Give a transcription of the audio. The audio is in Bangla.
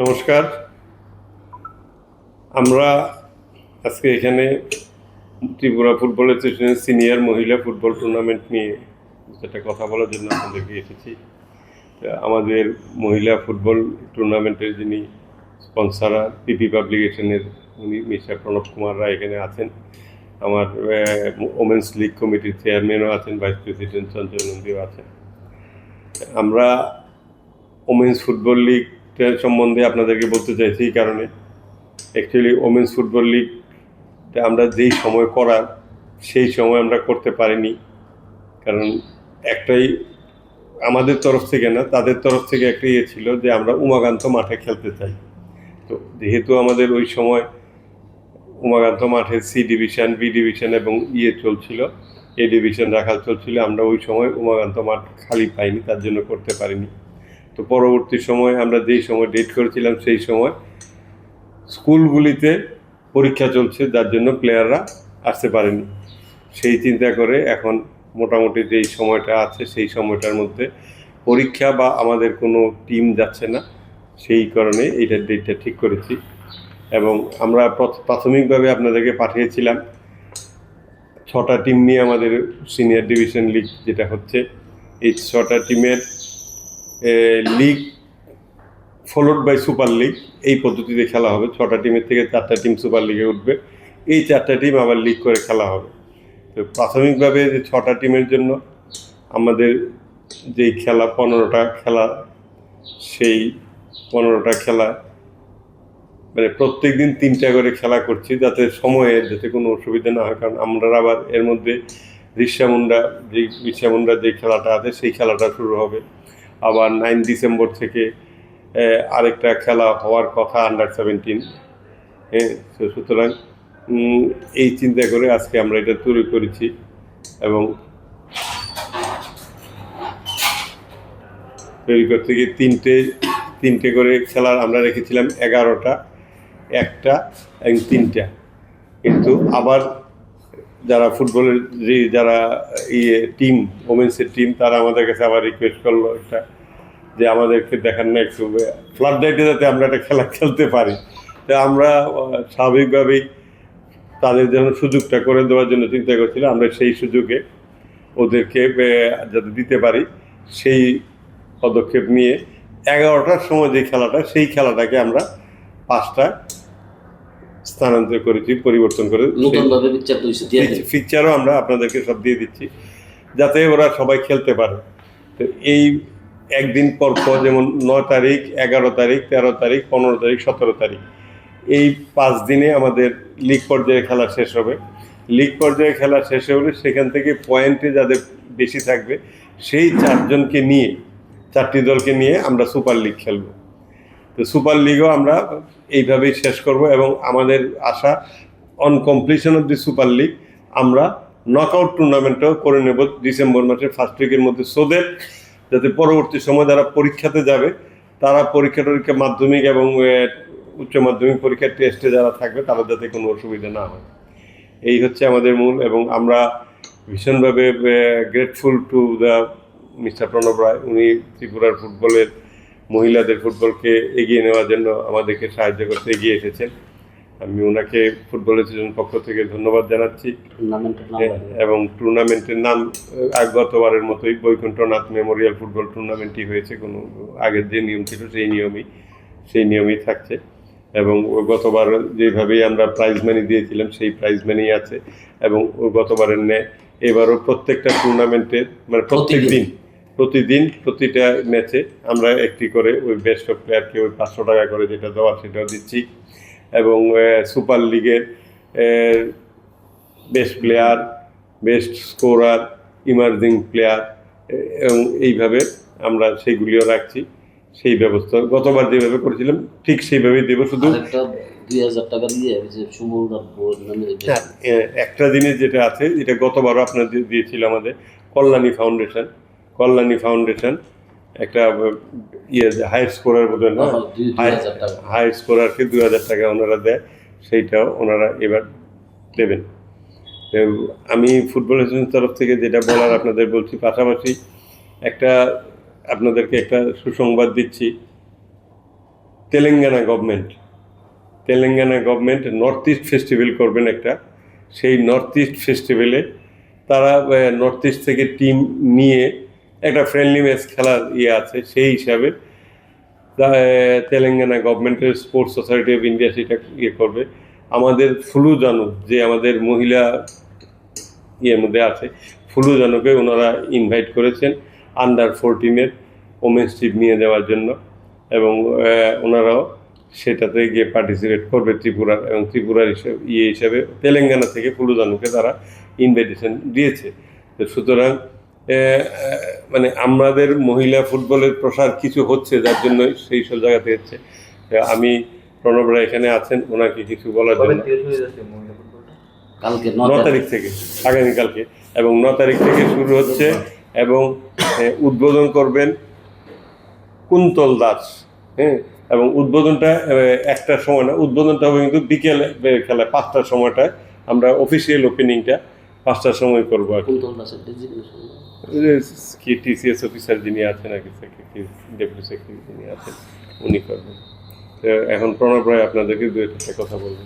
নমস্কার। আমরা আজকে এখানে ত্রিপুরা ফুটবল অ্যাসোসিয়েশনের সিনিয়র মহিলা ফুটবল টুর্নামেন্ট নিয়ে যেটা কথা বলার জন্য আপনাদেরকে এসেছি। আমাদের মহিলা ফুটবল টুর্নামেন্টের যিনি স্পন্সার, পিপি পাবলিকেশনের উনি মিস্টার প্রণব কুমার রায় এখানে আছেন। আমার ওমেন্স লিগ কমিটির চেয়ারম্যানও আছেন, ভাইস প্রেসিডেন্ট চঞ্চল নন্দীও আছেন। আমরা ওমেন্স ফুটবল লিগটা সম্বন্ধে আপনাদেরকে বলতে চাইছি এই কারণে। অ্যাকচুয়ালি ওমেন্স ফুটবল লিগটা আমরা যেই সময় করার, সেই সময় আমরা করতে পারিনি। কারণ একটাই আমাদের তরফ থেকে না, তাদের তরফ থেকে একটা ইয়ে ছিল যে আমরা উমাকান্ত মাঠে খেলতে চাই। তো যেহেতু আমাদের ওই সময় উমাকান্ত মাঠে সি ডিভিশন বি ডিভিশন এবং ইয়ে চলছিল এ ডিভিশন রাখাল চলছিল, আমরা ওই সময় উমাকান্ত মাঠ খালি পাইনি, তার জন্য করতে পারিনি। তো পরবর্তী সময় আমরা যেই সময় ডেট করেছিলাম সেই সময় স্কুলগুলিতে পরীক্ষা চলছে, যার জন্য প্লেয়াররা আসতে পারেনি। সেই চিন্তা করে এখন মোটামুটি যেই সময়টা আছে সেই সময়টার মধ্যে পরীক্ষা বা আমাদের কোনো টিম যাচ্ছে না, সেই কারণে এইটার ডেটটা ঠিক করেছি। এবং আমরা প্রথ- প্রাথমিকভাবে আপনাদেরকে পাঠিয়েছিলাম ছটা টিম নিয়ে আমাদের সিনিয়র ডিভিশন লিগ যেটা হচ্ছে, এই ছটা টিমের league followed by super league এই পদ্ধতিতে খেলা হবে। ছটা টিমের থেকে চারটা টিম সুপার লিগে উঠবে। এই চারটা টিম আবার লিগ করে খেলা হবে। তো প্রাথমিকভাবে যে ছটা টিমের জন্য আমাদের যেই খেলা, পনেরোটা খেলা, সেই পনেরোটা খেলা মানে প্রত্যেক দিন তিনটা করে খেলা করছি যাতে সময়ে যাতে কোনো অসুবিধা না হয়। কারণ আমরা আবার এর মধ্যে রিসামুন্ডা যে রিসামুন্ডা যে খেলাটা আছে, সেই খেলাটা শুরু হবে। আবার নাইন ডিসেম্বর থেকে আরেকটা খেলা হওয়ার কথা আন্ডার সেভেন্টিন হ্যাঁ সুতরাং এই চিন্তা করে আজকে আমরা এটা তৈরি করেছি এবং তৈরি করতে গিয়ে তিনটে তিনটে করে খেলার আমরা রেখেছিলাম এগারোটা, একটা এবং তিনটা। কিন্তু আবার যারা ফুটবলের যে যারা ইয়ে টিম ওমেন্সের টিম তারা আমাদের কাছে আবার রিকোয়েস্ট করল একটা যে আমাদেরকে দেখান না একটু ফ্লাড লাইটে যাতে আমরা একটা খেলা খেলতে পারি। তো আমরা স্বাভাবিকভাবেই তাদের জন্য সুযোগটা করে দেওয়ার জন্য চিন্তা করছিলাম। আমরা সেই সুযোগে ওদেরকে যাতে দিতে পারি সেই পদক্ষেপ নিয়ে এগারোটার সময় যে খেলাটা সেই খেলাটাকে আমরা পাঁচটা স্থানান্তর করেছি পরিবর্তন করে ফিকচারও আমরা আপনাদেরকে সব দিয়ে দিচ্ছি যাতে ওরা সবাই খেলতে পারে। তো এই একদিন পর পর যেমন নয় তারিখ, এগারো তারিখ, তেরো তারিখ, পনেরো তারিখ, সতেরো তারিখ, এই পাঁচ দিনে আমাদের লিগ পর্যায়ে খেলা শেষ হবে। লিগ পর্যায়ে খেলা শেষ হলে সেখান থেকে পয়েন্টে যাদের বেশি থাকবে, সেই চারজনকে নিয়ে, চারটি দলকে নিয়ে আমরা সুপার লিগ খেলব। তো সুপার লিগও আমরা এইভাবেই শেষ করব এবং আমাদের আশা on completion of the super league আমরা নকআউট টুর্নামেন্টও করে নেব ডিসেম্বর মাসের ফার্স্ট উইকের মধ্যে। সোদের যাতে পরবর্তী সময় যারা পরীক্ষাতে যাবে, তারা পরীক্ষা টরীক্ষা মাধ্যমিক এবং উচ্চ মাধ্যমিক পরীক্ষার টেস্টে যারা থাকবে তারা যাতে কোনো অসুবিধা না হয়। এই হচ্ছে আমাদের মূল এবং আমরা ভীষণভাবে grateful to the mister Pranab Roy. উনি ত্রিপুরার ফুটবলের মহিলাদের ফুটবলকে এগিয়ে নেওয়ার জন্য আমাদেরকে সাহায্য করতে এগিয়ে এসেছেন। আমি ওনাকে ফুটবল অ্যাসোসিয়েশন পক্ষ থেকে ধন্যবাদ জানাচ্ছি। এবং টুর্নামেন্টের নাম গতবারের মতোই বৈকুণ্ঠনাথ মেমোরিয়াল ফুটবল টুর্নামেন্টই হয়েছে। কোনো আগের যে নিয়ম ছিল সেই নিয়মই সেই নিয়মই থাকছে। এবং ও গতবার যেভাবেই আমরা প্রাইজ মানি দিয়েছিলাম সেই প্রাইজ মানি আছে। এবং ও গতবারের ন্যায় এবারও প্রত্যেকটা টুর্নামেন্টের মানে প্রত্যেক। দিন প্রতিদিন প্রতিটা ম্যাচে আমরা একটি করে ওই বেস্ট অফ প্লেয়ারকে ওই পাঁচশো টাকা করে যেটা দেওয়ার সেটাও দিচ্ছি। এবং সুপার লিগের best player best scorer emerging player এবং এইভাবে আমরা সেইগুলিও রাখছি। সেই ব্যবস্থা গতবার যেভাবে করেছিলাম ঠিক সেইভাবেই দেবো শুধু। একটা জিনিস যেটা আছে যেটা গতবারও আপনাদের দিয়েছিল আমাদের কল্যাণী ফাউন্ডেশন। কল্যাণী ফাউন্ডেশন একটা ইয়ে হায়ার স্কোরার বোধহয় না? হ্যাঁ। হায়ার স্কোরারকে দুই হাজার টাকা ওনারা দেয় সেইটাও ওনারা এবার দেবেন। আমি ফুটবল অ্যাসোসিয়েশনের তরফ থেকে যেটা বলার আপনাদের বলছি পাশাপাশি একটা আপনাদেরকে একটা সুসংবাদ দিচ্ছি। Telangana government Telangana government north east festival করবেন একটা। সেই নর্থ ইস্ট ফেস্টিভ্যালে তারা নর্থ ইস্ট থেকে টিম নিয়ে একটা ফ্রেন্ডলি ম্যাচ খেলার ইয়ে আছে, সেই হিসাবে। তেলেঙ্গানা গভর্নমেন্টের স্পোর্টস সোসাইটি অফ ইন্ডিয়া সেটা ইয়ে করবে। আমাদের ফুলু জানু, যে আমাদের মহিলা ইয়ের মধ্যে আছে, ফুলু জানুকে ওনারা ইনভাইট করেছেন আন্ডার ফোরটিনের ওমেন্স টিম নিয়ে যাওয়ার জন্য। এবং ওনারাও সেটাতে গিয়ে পার্টিসিপেট করবে ত্রিপুরার এবং ত্রিপুরার হিসেবে ইয়ে হিসাবে তেলেঙ্গানা থেকে ফুলু জানুকে তারা ইনভাইটেশন দিয়েছে। সুতরাং মানে আমাদের মহিলা ফুটবলের প্রসার কিছু হচ্ছে যার জন্য সেই সব জায়গাতে হচ্ছে। আমি প্রণব রায় এখানে আছেন ওনাকে কিছু বলার জন্য। কালকে ন তারিখ। থেকে আগামীকালকে এবং ন তারিখ থেকে শুরু হচ্ছে এবং উদ্বোধন করবেন কুন্তল দাস হ্যাঁ এবং উদ্বোধনটা আহ, একটার সময় না উদ্বোধনটা হবে কিন্তু বিকেলে খেলায় পাঁচটার সময়টায়। আমরা অফিসিয়াল ওপেনিংটা পাঁচটার সময় করব কি। টিসিএস অফিসার যিনি আছেন আর কি ডেপুটি সেক্রেটারি যিনি আছেন উনি করবেন। এখন প্রণব রায় আপনাদেরকে দু একটা কথা বলবেন।